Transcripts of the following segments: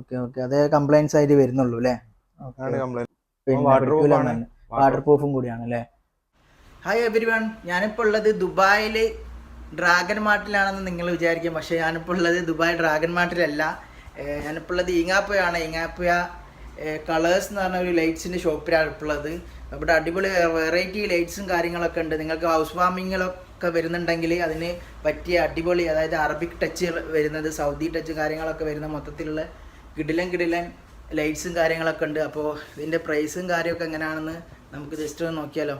Okay okay. അതേ complaints ആയിട്ട് വരുന്നുള്ളൂ അല്ലേ. വാട്ടർ പ്രൂഫും കൂടിയാണ് അല്ലേ? ഹായ് എവരി വൺ ഞാനിപ്പോൾ ഉള്ളത് ദുബായിൽ ഡ്രാഗൺ മാർട്ടിലാണെന്ന് നിങ്ങൾ വിചാരിക്കും. പക്ഷേ ഞാനിപ്പോൾ ഉള്ളത് ദുബായ് ഡ്രാഗൺ മാർട്ടിലല്ല ഞാനിപ്പോൾ ഉള്ളത് ഈങ്ങാപ്പയാണ് ഈങ്ങാപ്പയ കളേഴ്സ് എന്ന് പറഞ്ഞ ഒരു ലൈറ്റ്സിന്റെ ഷോപ്പിലാണ് ഇപ്പോൾ ഉള്ളത്. ഇവിടെ അടിപൊളി വെറൈറ്റി ലൈറ്റ്സും കാര്യങ്ങളൊക്കെ ഉണ്ട്. നിങ്ങൾക്ക് ഹൗസ് വാമിങ്ങിലൊക്കെ വരുന്നുണ്ടെങ്കിൽ അതിന് പറ്റിയ അടിപൊളി അതായത് അറബിക് ടച്ച് വരുന്നത് സൗദി ടച്ച് കാര്യങ്ങളൊക്കെ വരുന്ന മൊത്തത്തിലുള്ള കിടിലൻ കിടിലൻ ലൈറ്റ്സും കാര്യങ്ങളൊക്കെ ഉണ്ട്. അപ്പോൾ ഇതിന്റെ പ്രൈസും കാര്യമൊക്കെ എങ്ങനെയാണെന്ന് നമുക്ക് ജസ്റ്റ് ഒന്ന് നോക്കിയാലോ.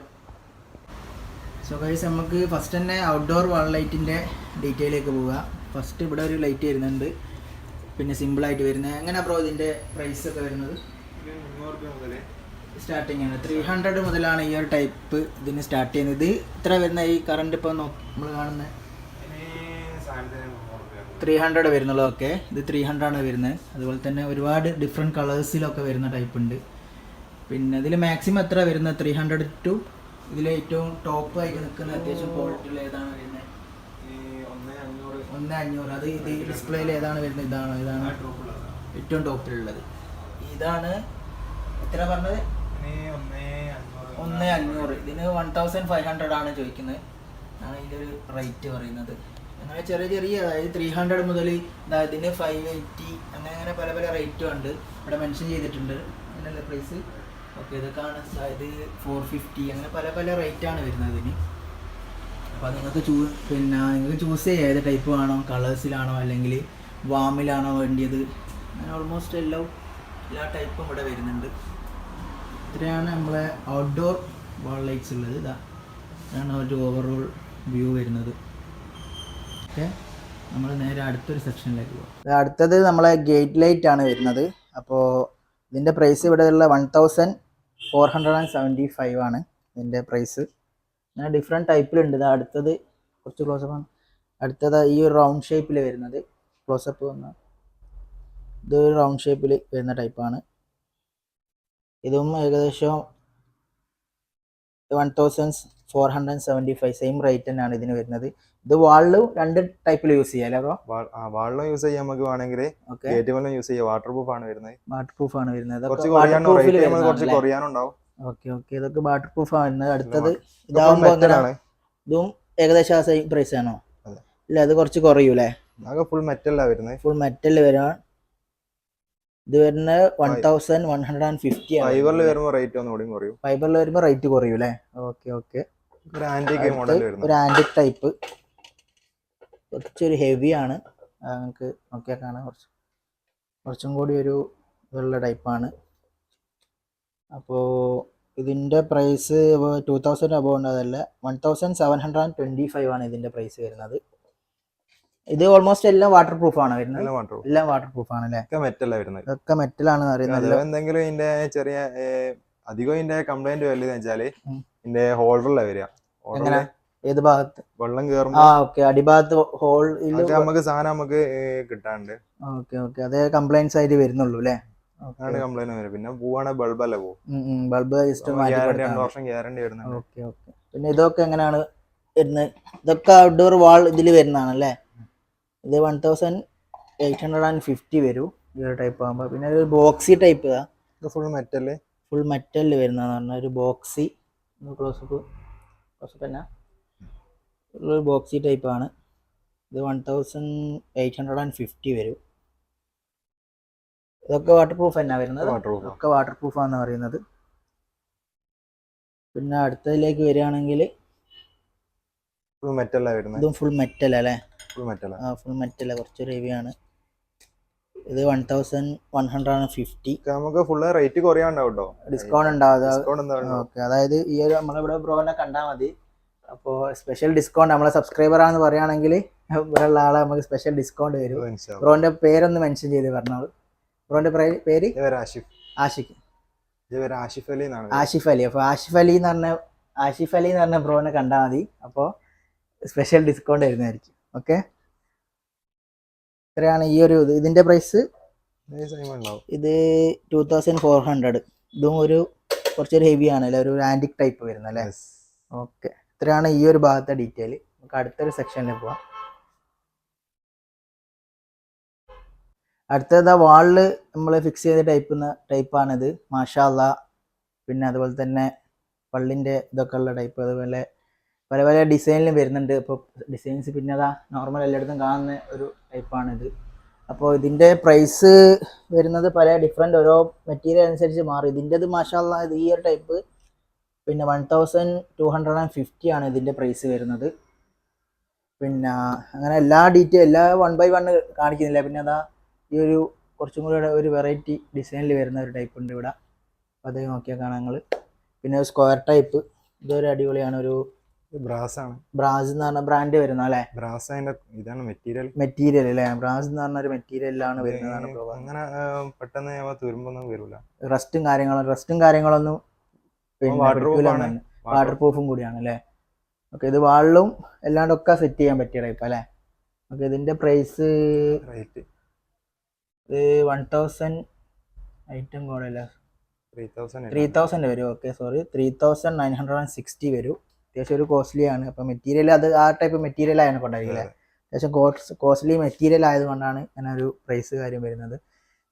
സോ ഗൈസ് നമുക്ക് ഫസ്റ്റ് തന്നെ ഔട്ട്ഡോർ വാൾ ലൈറ്റിന്റെ ഡീറ്റെയിലേക്ക് പോവുക. ഫസ്റ്റ് ഇവിടെ ഒരു ലൈറ്റ് വരുന്നുണ്ട്. പിന്നെ സിമ്പിളായിട്ട് വരുന്നത്. എങ്ങനെയാണ് ബ്രോ ഇതിന്റെ പ്രൈസ് ഒക്കെ വരുന്നത്? സ്റ്റാർട്ടിങ് ആണ്. ത്രീ ഹൺഡ്രഡ് മുതലാണ് ഈ ഒരു ടൈപ്പ് ഇതിന് സ്റ്റാർട്ട് ചെയ്യുന്നത്. ഇത് ഇത്ര വരുന്ന ഈ കറണ്ട് ഇപ്പോൾ നമ്മൾ കാണുന്ന? ത്രീ ഹൺഡ്രഡ് വരുന്നുള്ളൂ ഓക്കെ ഇത് ത്രീ ഹൺഡ്രഡ് ആണ് വരുന്നത്. അതുപോലെ തന്നെ ഒരുപാട് ഡിഫറെന്റ് കളേഴ്സിലൊക്കെ വരുന്ന ടൈപ്പ് ഉണ്ട്. പിന്നെ ഇതിൽ മാക്സിമം എത്ര വരുന്നത്? ത്രീ ഹൺഡ്രഡ് ടു ഇതിൽ ഏറ്റവും ടോപ്പ് ആയിട്ട് നിൽക്കുന്ന അത്യാവശ്യം ക്വാളിറ്റിയുള്ള ഏതാണ് വരുന്നത്? ഒന്ന് അഞ്ഞൂറ്. അത് ഇത് ഡിസ്പ്ലേയിൽ ഏതാണ് വരുന്നത്? ഇതാണ്. ഇതാണ് ഏറ്റവും ടോപ്പിലുള്ളത് ഇതാണ് എത്ര പറഞ്ഞത്? ഒന്ന് അഞ്ഞൂറ്. ഇതിന് വൺ തൗസൻഡ് ഫൈവ് ഹൺഡ്രഡ് ആണ് ചോദിക്കുന്നത്. ആണ് ഇതിന്റെ ഒരു റേറ്റ് പറയുന്നത്. അങ്ങനെ ചെറിയ ചെറിയ അതായത് ത്രീ ഹൺഡ്രഡ് മുതൽ ഇതാ ഇതിന് ഫൈവ് എയ്റ്റി അങ്ങനെ അങ്ങനെ പല പല റേറ്റും ഉണ്ട്. ഇവിടെ മെൻഷൻ ചെയ്തിട്ടുണ്ട്. അങ്ങനെയല്ല പ്രൈസ് ഓക്കെ ഇതൊക്കെയാണ് അതായത് ഫോർ ഫിഫ്റ്റി അങ്ങനെ പല പല റേറ്റാണ് വരുന്നത് ഇതിന്. അപ്പോൾ നിങ്ങൾക്ക് ചൂ പിന്നെ നിങ്ങൾക്ക് ചൂസ് ചെയ്യാം. ഏത് ടൈപ്പ് വേണോ കളേഴ്സിലാണോ അല്ലെങ്കിൽ വാമിലാണോ വേണ്ടിയത്. അങ്ങനെ ഓൾമോസ്റ്റ് എല്ലാം എല്ലാ ടൈപ്പും ഇവിടെ വരുന്നുണ്ട്. ഇത്രയാണ് നമ്മളെ ഔട്ട്ഡോർ വാൾ ലൈറ്റ്സ് ഉള്ളത്. ഇതാ. ഇതാണ് ഒരു ഓവറോൾ വ്യൂ വരുന്നത്. ഓക്കെ. നമ്മൾ നേരെ അടുത്തൊരു സെക്ഷനിലേക്ക് പോകാം അടുത്തത് നമ്മളെ ഗേറ്റ് ലൈറ്റ് ആണ് വരുന്നത്. അപ്പോൾ ഇതിന്റെ പ്രൈസ് ഇവിടെ ഉള്ള one thousand four hundred and seventy five ആണ് ഇതിന്റെ പ്രൈസ് ഞാൻ ഡിഫറെന്റ് ടൈപ്പിലുണ്ട് ഇത് അടുത്തത് കുറച്ച് ക്ലോസപ്പ് ആണ്. അടുത്തത് ഈ ഒരു റൗണ്ട് ഷേപ്പിൽ വരുന്നത്. ക്ലോസപ്പ് വന്ന ഇത് റൗണ്ട് ഷേപ്പിൽ വരുന്ന ടൈപ്പാണ് ഇതും ഏകദേശം one thousand four hundred seventy five same rate തന്നെയാണ് ഇതിന് വരുന്നത്. ഇത് വാളിലും രണ്ട് ടൈപ്പിൽ യൂസ് ചെയ്യാം വാളിലും യൂസ് ചെയ്യാൻ നമുക്ക് വേണമെങ്കിൽ ഓക്കെ യൂസ് ചെയ്യാം. വാട്ടർ പ്രൂഫ് ആണ് വരുന്നത്. വാട്ടർ പ്രൂഫ് ആണ് വരുന്നത്. കുറച്ച് കുറയാനുണ്ടാവും ഓക്കെ ഓക്കെ ഇതൊക്കെ വാട്ടർ പ്രൂഫ് ആണ് വരുന്നത്. അടുത്തത് ഇതാവുമ്പോൾ ഇതും ഏകദേശം ആ സെയിം പ്രൈസ് ആണോ. ഇല്ല അത് കുറച്ച് കുറയൂലേ? ഫുൾ മെറ്റലാ വരുന്നത്. ഫുൾ മെറ്റൽ വരാൻ ഇത് വരുന്നത് one thousand one hundred and fifty ഫൈബറിൽ വരുമ്പോൾ റേറ്റ് ഒന്നും കൂടി കുറയും. ഫൈബറിൽ വരുമ്പോൾ റേറ്റ് കുറയും അല്ലേ ഓക്കെ ഓക്കെ ഒരു ആന്റിക് മോഡൽ ഒരു ടൈപ്പ് കുറച്ചൊരു ഹെവി ആണ്. നമുക്ക് നോക്കിയാൽ കാണാം. കുറച്ച് കുറച്ചും കൂടി ഒരു ഇതുള്ള ടൈപ്പാണ് അപ്പോൾ ഇതിന്റെ പ്രൈസ് ടു തൗസൻഡ് അബവ് ഉണ്ട് അതല്ല one thousand seven hundred and twenty five ആണ് ഇതിന്റെ പ്രൈസ് വരുന്നത്. ഇത് ഓൾമോസ്റ്റ് എല്ലാം വാട്ടർ പ്രൂഫ് ആണ് വരുന്നത്. നല്ല വാട്ടർ പ്രൂഫ് എല്ലാം വാട്ടർ പ്രൂഫ് ആണ് അല്ലേ? ഒക്കെ മെറ്റൽ വരുന്നത്. അറിയുന്നത് അഥവാ എന്തെങ്കിലും ഇതിന്റെ ചെറിയ അധികം ഇതിന്റെ കംപ്ലൈന്റ് വരുന്നത് വെച്ചാൽ. ഇതിന്റെ ഹോൾഡറിലാ വരിക. എങ്ങനെ? ഏത് ഭാഗത്ത്? വെള്ളം ആ കയറുമ്പോ ഓക്കെ അടിഭാഗത്ത് ഹോൾ നമുക്ക് സാധനം നമുക്ക് കിട്ടാണ്ട് ഓക്കെ ഓക്കെ അതേ കംപ്ലൈന്റ്സ് ആയിട്ട് വരുന്നുള്ളൂ അല്ലേ? കംപ്ലൈന്റ് വരും പിന്നെ പോവാണ് പോകും ബൾബ് രണ്ട് വർഷം ഗ്യാരണ്ടി വരുന്നുണ്ട്. ഓക്കെ ഓക്കെ പിന്നെ ഇതൊക്കെ എങ്ങനെയാണ് വരുന്നത്? ഇതൊക്കെ ഔട്ട്ഡോർ വാൾ ഇതിൽ വരുന്നതാണ് അല്ലേ? ഇത് one thousand eight hundred and fifty വരും. ഈ ഒരു ടൈപ്പ് ആകുമ്പോൾ പിന്നെ ഒരു ബോക്സി ടൈപ്പ് ഇത്. ഫുൾ മെറ്റൽ ഫുൾ മെറ്റലിൽ വരുന്നതെന്ന് പറഞ്ഞാൽ ഒരു ബോക്സി ക്ലോസപ്പ് ക്ലോസപ്പ് തന്നെ. ഒരു ബോക്സി ടൈപ്പ് ആണ്. ഇത് one thousand eight hundred and fifty വരും. ഇതൊക്കെ വാട്ടർ പ്രൂഫ് തന്നെ വരുന്നത്. വാട്ടർ പ്രൂഫ് ഒക്കെ വാട്ടർ പ്രൂഫാന്ന് പറയുന്നത്. പിന്നെ അടുത്തതിലേക്ക് വരികയാണെങ്കിൽ ഫുൾ മെറ്റലാ വരുന്നത് ഇതും ഫുൾ മെറ്റൽ അല്ലേ? ഫുൾ മെറ്റലാ ആ. ഫുൾ മെറ്റൽ കുറച്ച് ഹെവി ആണ്. ഇത് one thousand one hundred and fifty നമുക്ക് ഫുൾ റേറ്റ് കുറയാണ്ടാവും കേട്ടോ ഡിസ്കൗണ്ട് ഉണ്ടാവും. ഓക്കെ. അതായത് ഈ ഒരു നമ്മളിവിടെ ബ്രോനെ കണ്ടാൽ മതി. അപ്പോൾ സ്പെഷ്യൽ ഡിസ്കൗണ്ട് നമ്മളെ സബ്സ്ക്രൈബർ ആണെന്ന് പറയുകയാണെങ്കിൽ ഇവിടെ ഉള്ള ആളെ നമുക്ക് സ്പെഷ്യൽ ഡിസ്കൗണ്ട് വരും. ബ്രോന്റെ പേരൊന്ന് മെൻഷൻ ചെയ്ത് പറഞ്ഞോളൂ ബ്രോന്റെ പേര് ആഷിഫ്. ആഷിഖ്. ആഷിഫ് അലി ആഷിഫ് അലി. അപ്പോൾ ആഷിഫ് അലി എന്ന് പറഞ്ഞ ആഷിഫ് അലി എന്ന് പറഞ്ഞ ബ്രോനെ കണ്ടാൽ മതി. അപ്പോൾ സ്പെഷ്യൽ ഡിസ്കൗണ്ട് വരുന്നതായിരിക്കും ഓക്കെ ഇത്രയാണ് ഈ ഒരു ഇത്. ഇതിന്റെ പ്രൈസ് ഇത് ടൂ തൗസൻഡ് ഫോർ ഹൺഡ്രഡ് ഇതും ഒരു കുറച്ചൊരു ഹെവി ആണ് അല്ലേ? ഒരു ആന്റിക് ടൈപ്പ് വരുന്നത് അല്ലേ. ഓക്കെ ഇത്രയാണ് ഈ ഒരു ഭാഗത്തെ ഡീറ്റെയിൽ നമുക്ക് അടുത്തൊരു സെക്ഷനിൽ പോവാം. അടുത്തത് ആ വാളിൽ നമ്മൾ ഫിക്സ് ചെയ്ത ടൈപ്പ് ടൈപ്പാണിത് മാഷാല്ല പിന്നെ അതുപോലെ തന്നെ പള്ളിന്റെ ഇതൊക്കെ ഉള്ള ടൈപ്പ് അതുപോലെ പല പല ഡിസൈനിലും വരുന്നുണ്ട്. ഇപ്പോൾ ഡിസൈൻസ് പിന്നെ അതാ നോർമൽ എല്ലായിടത്തും കാണുന്ന ഒരു ടൈപ്പാണിത് അപ്പോൾ ഇതിന്റെ പ്രൈസ് വരുന്നത് പല ഡിഫറെന്റ് ഓരോ മെറ്റീരിയൽ അനുസരിച്ച് മാറും. ഇതിന്റെത് മാഷാല്ല ഇത് ഈ ഒരു ടൈപ്പ് പിന്നെ one thousand two hundred and fifty ആണ് ഇതിന്റെ പ്രൈസ് വരുന്നത്. പിന്നെ അങ്ങനെ എല്ലാ ഡീറ്റെയിൽ എല്ലാ വൺ ബൈ വൺ കാണിക്കുന്നില്ല. പിന്നെ അതാ ഈ ഒരു കുറച്ചും കൂടി ഒരു വെറൈറ്റി ഡിസൈനിൽ വരുന്ന ഒരു ടൈപ്പ് ഉണ്ട് ഇവിടെ. അപ്പോൾ അത് നോക്കിയാൽ കാണാം നിങ്ങൾ പിന്നെ സ്ക്വയർ ടൈപ്പ് ഇതൊരു അടിപൊളിയാണ്. ഒരു ബ്രാസ് ആണ് ബ്രാസ് എന്ന് പറഞ്ഞ ബ്രാൻഡ് വരുന്ന അല്ലേ? ബ്രാസ് അതിന്റെ ഇതാണ് മെറ്റീരിയൽ മെറ്റീരിയൽ അല്ലേ? ബ്രാസ് എന്ന് പറഞ്ഞ ഒരു മെറ്റീരിയലാണ് വരുന്നതാണ് അങ്ങനെ പെട്ടെന്ന് തുരുമ്പൊന്നും വരില്ല റസ്റ്റും കാര്യങ്ങളും റസ്റ്റും കാര്യങ്ങളൊന്നും. വാട്ടർ പ്രൂഫും കൂടിയാണ് അല്ലേ? ഓക്കെ ഇത് വാളിലും എല്ലാണ്ടൊക്കെ സെറ്റ് ചെയ്യാൻ പറ്റിയ ടൈപ്പ് അല്ലേ? ഓക്കെ ഇതിന്റെ പ്രൈസ് റേറ്റ് ഇത് വൺ തൗസൻഡ് ഐറ്റം കോഡല്ല ത്രീ തൗസൻഡ് വരും. Okay sorry three thousand nine hundred and sixty വരും. അത്യാവശ്യം ഒരു കോസ്റ്റ്ലി ആണ്. അപ്പം മെറ്റീരിയൽ അത് ആ ടൈപ്പ് മെറ്റീരിയൽ ആയതിനെ കൊണ്ടായിരിക്കും അല്ലേ അത്യാവശ്യം കോസ്റ്റ് കോസ്റ്റ്ലി മെറ്റീരിയൽ ആയതുകൊണ്ടാണ് ഇങ്ങനെ ഒരു പ്രൈസ് കാര്യം വരുന്നത്.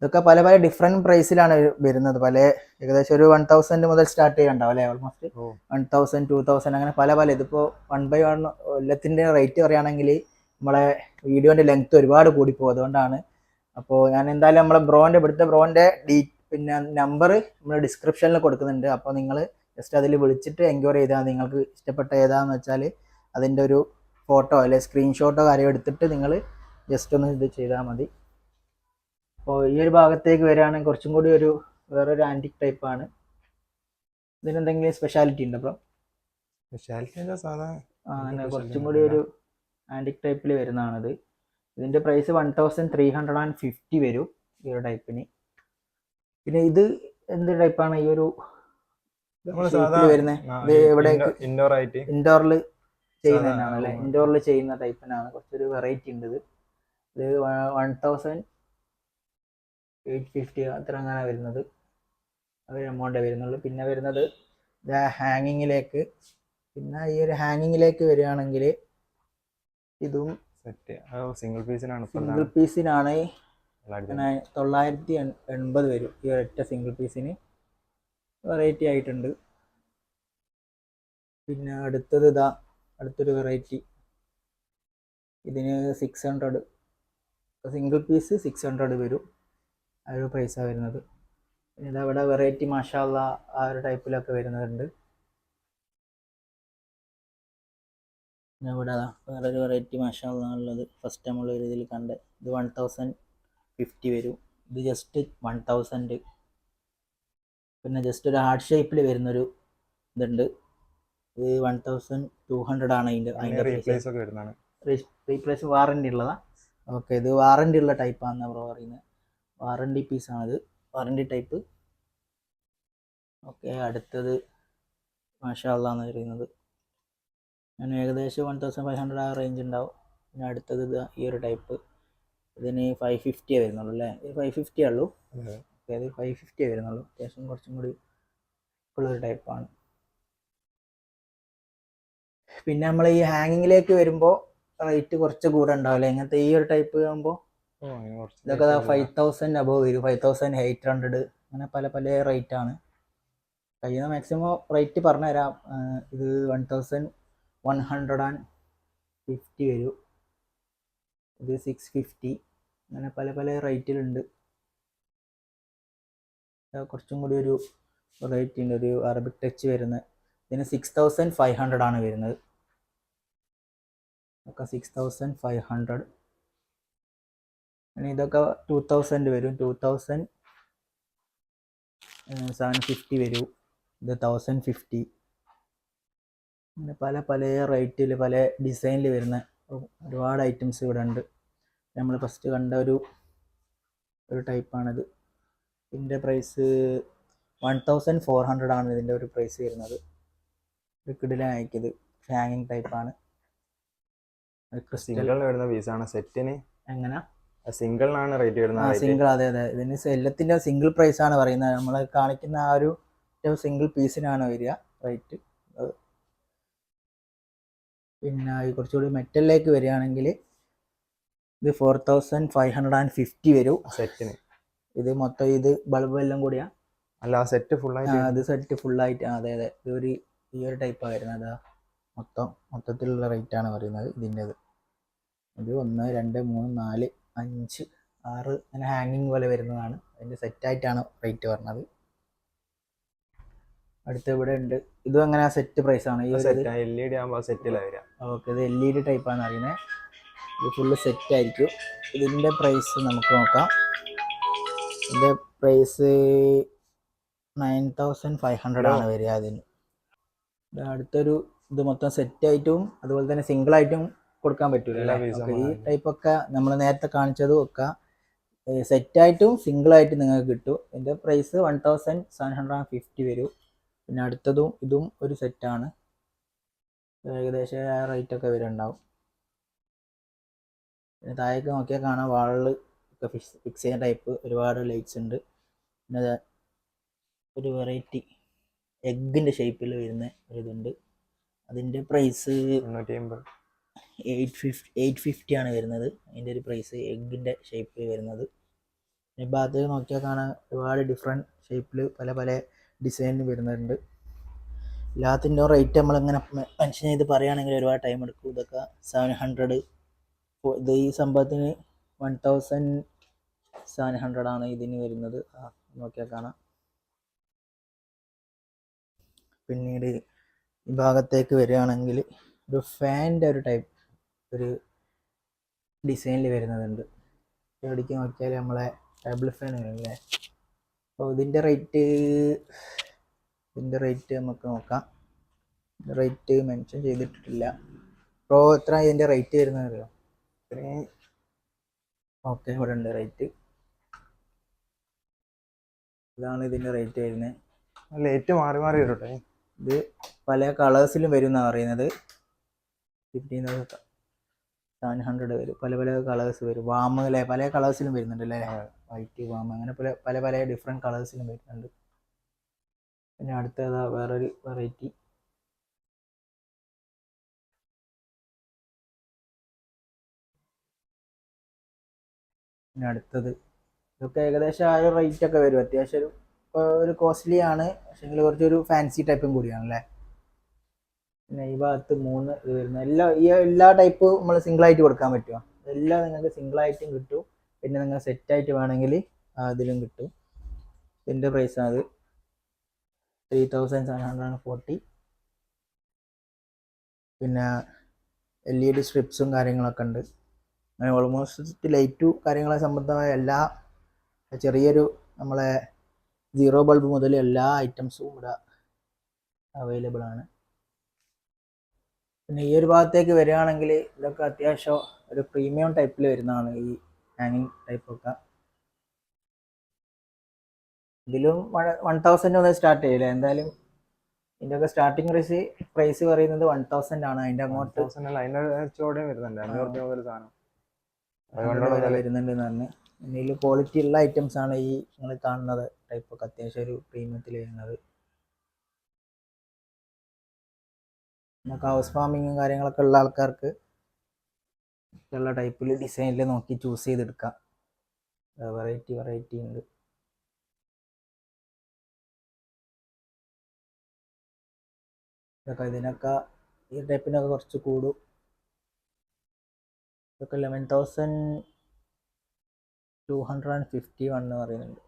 ഇതൊക്കെ പല പല ഡിഫറെന്റ് പ്രൈസിലാണ് വരുന്നത്. പല ഏകദേശം ഒരു വൺ തൗസൻഡ് മുതൽ സ്റ്റാർട്ട് ചെയ്യണ്ടാവും അല്ലേ? Almost one thousand two thousand അങ്ങനെ പല പല. ഇതിപ്പോ വൺ ബൈ വൺ എല്ലാത്തിന്റെ റേറ്റ് പറയുകയാണെങ്കിൽ നമ്മളെ വീഡിയോന്റെ ലെങ്ത് ഒരുപാട് കൂടിപ്പോകും. അതുകൊണ്ടാണ് അപ്പോൾ ഞാൻ എന്തായാലും നമ്മളെ ബ്രോന്റെ ഇവിടുത്തെ ബ്രോന്റെ ഡീ പിന്നെ നമ്പർ നമ്മൾ ഡിസ്ക്രിപ്ഷനിൽ കൊടുക്കുന്നുണ്ട്. അപ്പോൾ നിങ്ങൾ ജസ്റ്റ് അതിൽ വിളിച്ചിട്ട് എൻക്വയറി ചെയ്താൽ മതി. നിങ്ങൾക്ക് ഇഷ്ടപ്പെട്ട ഏതാന്ന് വെച്ചാൽ അതിന്റെ ഒരു ഫോട്ടോ അല്ലെ സ്ക്രീൻഷോട്ടോ കാര്യം എടുത്തിട്ട് നിങ്ങൾ ജസ്റ്റ് ഒന്ന് ഇത് ചെയ്താൽ മതി. അപ്പോൾ ഈ ഒരു ഭാഗത്തേക്ക് വരികയാണെങ്കിൽ കുറച്ചും കൂടി ഒരു വേറൊരു ആന്റിക് ടൈപ്പാണ് ഇതിനെന്തെങ്കിലും സ്പെഷ്യാലിറ്റി ഉണ്ട് അപ്പം സ്പെഷ്യാലിറ്റി സാധാ കുറച്ചും കൂടി ഒരു ആന്റിക് ടൈപ്പിൽ വരുന്നതാണിത്. ഇതിന്റെ price one thousand three hundred and fifty വരും ഈ ഒരു ടൈപ്പിന് പിന്നെ ഇത് എന്ത് ടൈപ്പാണ് ഈ ഒരു ഇൻഡോറിൽ ചെയ്യുന്നതിനാണ് അല്ലെ. ഇൻഡോറിൽ ചെയ്യുന്ന ടൈപ്പിനാണ് കുറച്ചൊരു വെറൈറ്റി ഉണ്ട് ഇത്. ഇത് വൺ തൗസൻഡ് എയ്റ്റ് ഫിഫ്റ്റി അത്ര അങ്ങനെ വരുന്നത്. അത് എമൗണ്ടേ വരുന്നുള്ളൂ. പിന്നെ വരുന്നത് ഹാങ്ങിങ്ങിലേക്ക് പിന്നെ ഈ ഒരു ഹാങ്ങിങ്ങിലേക്ക് വരികയാണെങ്കിൽ ഇതും സെറ്റ് സിംഗിൾ പീസിനാണ് സിംഗിൾ പീസിനാണ് തൊള്ളായിരത്തി എൺ- എൺപത് വരും. ഈ ഒരൊറ്റ സിംഗിൾ പീസിന് വെറൈറ്റി ആയിട്ടുണ്ട്. പിന്നെ അടുത്തത് ഇതാ അടുത്തൊരു വെറൈറ്റി ഇതിന് six hundred single piece six hundred വരും. ആ ഒരു പ്രൈസാണ് വരുന്നത്. പിന്നെ ഇതാ ഇവിടെ വെറൈറ്റി മഷാല ആ ഒരു ടൈപ്പിലൊക്കെ വരുന്നുണ്ട്. പിന്നെ ഇവിടെ വേറൊരു വെറൈറ്റി മഷാല ഉള്ളത് ഫസ്റ്റ് നമ്മൾ ഒരു ഇതിൽ കണ്ട്. ഇത് വൺ തൗസൻഡ് ഫിഫ്റ്റി വരും. ഇത് ജസ്റ്റ് വൺ തൗസൻഡ് പിന്നെ ജസ്റ്റ് ഒരു ഹാർട്ട് ഷേപ്പിൽ വരുന്നൊരു ഇതുണ്ട്. ഇത് വൺ തൗസൻഡ് ടു ഹൺഡ്രഡ് ആണ് അതിന്റെ അതിന്റെ റീപ്ലേസ് ഒക്കെ വരുന്നതാണ്. റീപ്ലേസ് വാറണ്ടി ഉള്ളതാ. ഓക്കെ ഇത് വാറണ്ടി ഉള്ള ടൈപ്പാണെന്ന് ബ്രോ പറയുന്നത് വാറണ്ടി പീസാണത് വാറണ്ടി ടൈപ്പ് ഓക്കെ അടുത്തത് മാഷാള്ളാന്ന് പറയുന്നത്. ഞാൻ ഏകദേശം വൺ തൗസൻഡ് ഫൈവ് ഹൺഡ്രഡ് ആ റേഞ്ച് ഉണ്ടാവും പിന്നെ അടുത്തത് ഈ ഒരു ടൈപ്പ് ഇതിന് ഫൈവ് ഫിഫ്റ്റിയേ വരുന്നുള്ളൂ അല്ലേ? ഇത് ഫൈവ് ഫിഫ്റ്റിയേ ഉള്ളൂ. അതെ. ഓക്കെ അത് ഫൈവ് ഫിഫ്റ്റിയേ വരുന്നുള്ളൂ. അത്യാവശ്യം കുറച്ചും കൂടി ഉള്ളൊരു ടൈപ്പാണ് പിന്നെ നമ്മൾ ഈ ഹാങ്ങിങ്ങിലേക്ക് വരുമ്പോൾ റേറ്റ് കുറച്ച് കൂടെ ഉണ്ടാവില്ലേ ഇങ്ങനത്തെ ഈ ഒരു ടൈപ്പ് ആകുമ്പോൾ ഇതൊക്കെ ഫൈവ് തൗസൻഡ് അബവ് വരും. ഫൈവ് തൗസൻഡ് എയ്റ്റ് ഹൺഡ്രഡ് അങ്ങനെ പല പല റേറ്റ് ആണ്. കഴിയുന്ന മാക്സിമം റേറ്റ് പറഞ്ഞുതരാം. തരാം ഇത് one thousand one hundred and fifty വരും. ഇത് സിക്സ് ഫിഫ്റ്റി അങ്ങനെ പല പല റേറ്റിലുണ്ട് കുറച്ചും കൂടി ഒരു റേറ്റ് ഉണ്ട് ഒരു അറബിക് ടച്ച് വരുന്നത്. ഇതിന് സിക്സ് തൗസൻഡ് ഫൈവ് ഹൺഡ്രഡ് ആണ് വരുന്നത്. Okay six thousand five hundred ഇതൊക്കെ ടു തൗസൻഡ് വരും. ടു തൗസൻഡ് സെവൻ ഫിഫ്റ്റി വരും. ഇത് തൗസൻഡ് ഫിഫ്റ്റി അങ്ങനെ പല പല റേറ്റിൽ പല ഡിസൈനിൽ വരുന്ന ഒരുപാട് ഐറ്റംസ് ഇവിടെ ഉണ്ട്. നമ്മൾ ഫസ്റ്റ് കണ്ട ഒരു ഒരു ടൈപ്പാണിത് ഇതിന്റെ price one thousand four hundred ആണ് ഇതിന്റെ ഒരു പ്രൈസ് വരുന്നത്. ലിക്വിഡിലാണ് അയക്കിയത്. ഹാങ്ങിങ് ടൈപ്പാണ് വരുന്ന പീസാണ് സെറ്റിന് എങ്ങനെ? സിംഗിളിനാണ് റേറ്റ് വരുന്നത് സിംഗിൾ അതെ അതെ. ഇതിന് എല്ലാത്തിന്റെ സിംഗിൾ പ്രൈസ് ആണ് പറയുന്നത്. നമ്മൾ കാണിക്കുന്ന ആ ഒരു സിംഗിൾ പീസിനാണ് വരിക റേറ്റ് പിന്നെ കുറച്ചുകൂടി മെറ്റലിലേക്ക് വരികയാണെങ്കിൽ ഇത് four thousand five hundred and fifty വരും. സെറ്റിന് ഇത് മൊത്തം ഇത് ബൾബ് എല്ലാം കൂടിയാ? അല്ല സെറ്റ് ഫുൾ ആയിട്ട് അത് സെറ്റ് ഫുൾ ആയിട്ട് അതെ അതെ. ഇത് ഒരു ഈ ഒരു ടൈപ്പ് വരുന്നത് അതാ മൊത്തം മൊത്തത്തിലുള്ള റേറ്റ് ആണ് പറയുന്നത് ഇതിന്റെത്. ഇത് ഒന്ന് രണ്ട് മൂന്ന് നാല് അഞ്ച് ആറ് അങ്ങനെ ഹാങ്ങിങ് പോലെ വരുന്നതാണ്. അതിന്റെ സെറ്റായിട്ടാണ് റേറ്റ് പറഞ്ഞത്. അടുത്ത ഇവിടെ ഉണ്ട്. ഇതും അങ്ങനെ സെറ്റ് പ്രൈസ് ആണ്. ഈ ഇത് സെറ്റ് എൽ ഇ ഡി ആകുമ്പോൾ സെറ്റിലാണ് വരിക ഓക്കെ ഇത് എൽ ഇ ഡി ടൈപ്പാണ് അറിയുന്നത് ഇത് ഫുള്ള് സെറ്റ് ആയിരിക്കും. ഇതിന്റെ പ്രൈസ് നമുക്ക് നോക്കാം. ഇതിന്റെ price nine thousand five hundred ആണ് വരിക അതിന്. ഇത് അടുത്തൊരു ഇത് മൊത്തം സെറ്റ് ആയിട്ടും അതുപോലെ തന്നെ സിംഗിൾ ആയിട്ടും കൊടുക്കാൻ പറ്റൂല ഈ ടൈപ്പ് ഒക്കെ നമ്മൾ നേരത്തെ കാണിച്ചതും ഒക്കെ സെറ്റായിട്ടും സിംഗിൾ ആയിട്ട് നിങ്ങൾക്ക് കിട്ടും. ഇതിന്റെ price one thousand seven hundred and fifty വരും. പിന്നെ അടുത്തതും ഇതും ഒരു സെറ്റാണ് ഏകദേശം ആ റേറ്റ് ഒക്കെ വരുന്നുണ്ടാവും പിന്നെ താഴേക്ക് നോക്കിയാൽ കാണാം വാളിൽ ഒക്കെ ഫിക്സ് ഫിക്സ് ചെയ്യുന്ന ടൈപ്പ് ഒരുപാട് ലൈറ്റ്സ് ഉണ്ട്. പിന്നെ ഒരു വെറൈറ്റി എഗ്ഗിന്റെ ഷേപ്പിൽ വരുന്ന ഒരു ഇതുണ്ട്. അതിന്റെ price eight fifty eight fifty ആണ് വരുന്നത്. അതിന്റെ ഒരു പ്രൈസ് എഗ്ഗിന്റെ ഷേപ്പിൽ വരുന്നത്. പിന്നെ ഭാഗത്ത് നോക്കിയാൽ കാണാൻ ഒരുപാട് ഡിഫറെന്റ് ഷേപ്പിൽ പല പല ഡിസൈനിൽ വരുന്നുണ്ട്. എല്ലാത്തിന്റെ റേറ്റ് നമ്മളിങ്ങനെ മെൻഷൻ ചെയ്ത് പറയുകയാണെങ്കിൽ ഒരുപാട് ടൈം എടുക്കും. ഇതൊക്കെ സെവൻ ഹൺഡ്രഡ് ഇത് ഈ സംഭവത്തിന് വൺ തൗസൻഡ് സെവൻ ഹൺഡ്രഡ് ആണ് ഇതിന് വരുന്നത്. നോക്കിയാൽ കാണാം. പിന്നീട് ഈ ഭാഗത്തേക്ക് വരികയാണെങ്കിൽ ഒരു ഫാന്റെ ഒരു ടൈപ്പ് ഒരു ഡിസൈനിൽ വരുന്നതുണ്ട് എവിടേക്ക് നോക്കിയാൽ നമ്മളെ ടേബിൾ ഫാൻ വരുമല്ലേ അപ്പോൾ ഇതിന്റെ റേറ്റ് ഇതിന്റെ റേറ്റ് നമുക്ക് നോക്കാം. റേറ്റ് മെൻഷൻ ചെയ്തിട്ടില്ല പ്രോ എത്ര ഇതിന്റെ റേറ്റ് വരുന്നത് അറിയോ? ഓക്കെ ഇവിടെ ഉണ്ട് റേറ്റ് ഇതാണ് ഇതിന്റെ റേറ്റ് വരുന്നത്. ലേറ്റ് മാറി മാറി വരട്ടെ. ഇത് പല കളേഴ്സിലും വരും എന്നാണ് പറയുന്നത്. ഫിഫ്റ്റീൻ സെവൻ ഹൺഡ്രഡ് വരും. പല പല കളേഴ്സ് വരും. വാമ് അല്ലേ പല കളേഴ്സിലും വരുന്നുണ്ട് അല്ലേ വൈറ്റ് വാമ അങ്ങനെ പല പല പല ഡിഫറെന്റ് കളേഴ്സിലും വരുന്നുണ്ട്. പിന്നെ അടുത്തതാ വേറൊരു വെറൈറ്റി പിന്നെ അടുത്തത് ഇതൊക്കെ ഏകദേശം ആ ഒരു റേറ്റ് ഒക്കെ വരും. അത്യാവശ്യം ഒരു ഒരു കോസ്റ്റ്ലി ആണ്. പക്ഷേ കുറച്ചൊരു ഫാൻസി ടൈപ്പും കൂടിയാണ് അല്ലേ പിന്നെ ഈ ഭാഗത്ത് മൂന്ന് ഇത് വരുന്നത് എല്ലാ ഈ എല്ലാ ടൈപ്പ് നമ്മൾ സിംഗിൾ ആയിട്ട് കൊടുക്കാൻ പറ്റുമോ എല്ലാം നിങ്ങൾക്ക് സിംഗിൾ ആയിട്ടും കിട്ടും. പിന്നെ നിങ്ങൾ സെറ്റ് ആയിട്ട് വേണമെങ്കിൽ അതിലും കിട്ടും. ഇതിന്റെ പ്രൈസ് അത്. Three thousand seven hundred forty പിന്നെ എൽ ഇ ഡി സ്ട്രിപ്സും കാര്യങ്ങളൊക്കെ ഉണ്ട്. അങ്ങനെ ഓൾമോസ്റ്റ് ലൈറ്റു കാര്യങ്ങളെ സംബന്ധമായ എല്ലാ ചെറിയൊരു നമ്മളെ സീറോ ബൾബ് മുതൽ എല്ലാ ഐറ്റംസും ഇവിടെ അവൈലബിൾ ആണ്. പിന്നെ ഈ ഒരു ഭാഗത്തേക്ക് വരികയാണെങ്കിൽ ഇതൊക്കെ അത്യാവശ്യം ഒരു പ്രീമിയം ടൈപ്പിൽ വരുന്നതാണ് ഈ ഹാങ്ങിങ് ടൈപ്പൊക്കെ ഇതിലും വൺ തൗസൻഡ് ഒന്ന് സ്റ്റാർട്ട് ചെയ്യില്ല. എന്തായാലും ഇതിന്റെയൊക്കെ സ്റ്റാർട്ടിങ് പ്രൈസ് പ്രൈസ് പറയുന്നത് വൺ തൗസൻഡ് ആണ്. അതിന്റെ അങ്ങോട്ട് വരുന്നുണ്ട്. അഞ്ഞൂറ് വരുന്നുണ്ട് എന്ന് ഇതിൽ ക്വാളിറ്റി ഉള്ള ഐറ്റംസ് ആണ് ഈ നിങ്ങൾ കാണുന്നത്. ടൈപ്പ് ഒക്കെ അത്യാവശ്യം ഒരു പ്രീമിയത്തിൽ വരുന്നത്. നമുക്ക് ഹൗസ് ഫാമിങ്ങും കാര്യങ്ങളൊക്കെ ഉള്ള ആൾക്കാർക്ക് ഉള്ള ടൈപ്പിൽ ഡിസൈനിൽ നോക്കി ചൂസ് ചെയ്തെടുക്കാം. വെറൈറ്റി വെറൈറ്റി ഉണ്ട്. ഇതൊക്കെ ഇതിനൊക്കെ ഈ ടൈപ്പിനൊക്കെ കുറച്ച് കൂടും. ഇതൊക്കെ eleven thousand two hundred and fifty one എന്ന് പറയുന്നുണ്ട്.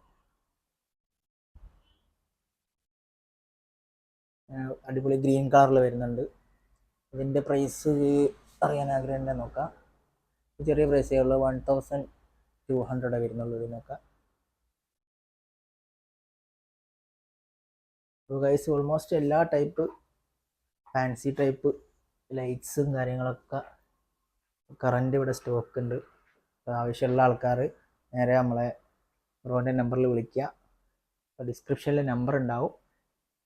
അടിപൊളി ഗ്രീൻ കളറിൽ വരുന്നുണ്ട്. ഇതിന്റെ പ്രൈസ് അറിയാൻ ആഗ്രഹം നോക്കാം. ചെറിയ പ്രൈസേ ഉള്ളൂ വൺ തൗസൻഡ് ടു ഹൺഡ്രഡ് വരുന്നുള്ളൂ ഇതിനൊക്കെ ഗൈസ് ഓൾമോസ്റ്റ് എല്ലാ ടൈപ്പ് ഫാൻസി ടൈപ്പ് ലൈറ്റ്സും കാര്യങ്ങളൊക്കെ കറണ്ട് ഇവിടെ സ്റ്റോക്ക് ഉണ്ട്. ആവശ്യമുള്ള ആൾക്കാർ നേരെ നമ്മളെ റോഡിന്റെ നമ്പറിൽ വിളിക്കുക. അപ്പോൾ ഡിസ്ക്രിപ്ഷനിൽ നമ്പർ ഉണ്ടാവും.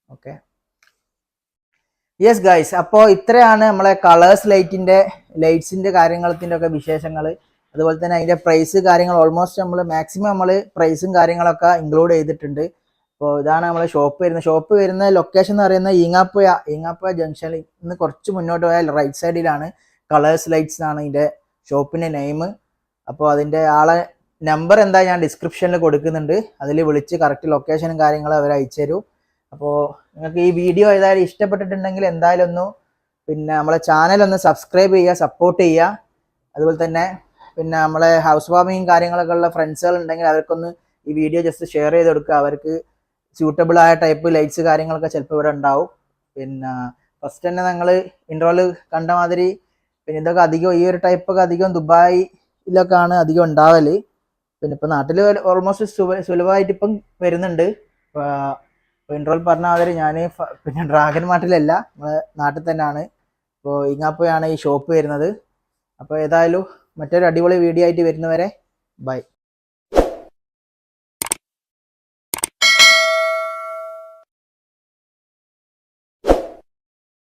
ഓക്കെ. യെസ് ഗൈസ് അപ്പോൾ ഇത്രയാണ് നമ്മളെ കളേഴ്സ് ലൈറ്റിന്റെ ലൈറ്റ്സിന്റെ കാര്യങ്ങളത്തിന്റെ ഒക്കെ വിശേഷങ്ങൾ. അതുപോലെ തന്നെ അതിന്റെ പ്രൈസ് കാര്യങ്ങൾ ഓൾമോസ്റ്റ് നമ്മൾ മാക്സിമം നമ്മൾ പ്രൈസും കാര്യങ്ങളൊക്കെ ഇൻക്ലൂഡ് ചെയ്തിട്ടുണ്ട്. അപ്പോൾ ഇതാണ് നമ്മളെ ഷോപ്പ് വരുന്നത്. ഷോപ്പ് വരുന്ന ലൊക്കേഷൻ എന്ന് പറയുന്നത് ഈങ്ങാപ്പുഴ. ഈങ്ങാപ്പുഴ ജംഗ്ഷനിൽ നിന്ന് കുറച്ച് മുന്നോട്ട് പോയാൽ റൈറ്റ് സൈഡിലാണ് കളേഴ്സ് ലൈറ്റ്സ് ആണ് ഇതിന്റെ ഷോപ്പിന്റെ നെയിം അപ്പോൾ അതിന്റെ ആളെ നമ്പർ എന്താ ഞാൻ ഡിസ്ക്രിപ്ഷനിൽ കൊടുക്കുന്നുണ്ട്. അതിൽ വിളിച്ച് കറക്റ്റ് ലൊക്കേഷനും കാര്യങ്ങളും അവർ അയച്ചു തരും അപ്പോൾ നിങ്ങൾക്ക് ഈ വീഡിയോ ഏതായാലും ഇഷ്ടപ്പെട്ടിട്ടുണ്ടെങ്കിൽ എന്തായാലും ഒന്ന് പിന്നെ നമ്മളെ ചാനൽ ഒന്ന് സബ്സ്ക്രൈബ് ചെയ്യുക സപ്പോർട്ട് ചെയ്യുക. അതുപോലെ തന്നെ പിന്നെ നമ്മളെ ഹൗസ് വാമിങ് കാര്യങ്ങളൊക്കെ ഉള്ള ഫ്രണ്ട്സുകൾ ഉണ്ടെങ്കിൽ അവർക്കൊന്ന് ഈ വീഡിയോ ജസ്റ്റ് ഷെയർ ചെയ്ത് കൊടുക്കുക. അവർക്ക് സ്യൂട്ടബിൾ ആയ ടൈപ്പ് ലൈറ്റ്സ് കാര്യങ്ങളൊക്കെ ചിലപ്പോൾ ഇവിടെ ഉണ്ടാവും. പിന്നെ ഫസ്റ്റ് തന്നെ നിങ്ങൾ ഇൻട്രോൽ കണ്ട മാതിരി പിന്നെ ഇതൊക്കെ അധികം ഈ ഒരു ടൈപ്പൊക്കെ അധികം ദുബായിലൊക്കെയാണ് അധികം ഉണ്ടാവൽ. പിന്നെ ഇപ്പം നാട്ടിൽ ഓൾമോസ്റ്റ് സുലഭമായിട്ട് ഇപ്പം വരുന്നുണ്ട്. വിൻട്രോൾ പറഞ്ഞ മാതിരി ഞാൻ പിന്നെ ഡ്രാഗൺ മാർട്ടിലല്ല നമ്മളെ നാട്ടിൽ തന്നെയാണ്. അപ്പോൾ ഇങ്ങാപ്പോയാണ് ഈ ഷോപ്പ് വരുന്നത്. അപ്പോൾ ഏതായാലും മറ്റൊരു അടിപൊളി വീഡിയോ ആയിട്ട് വരുന്നവരെ ബൈ.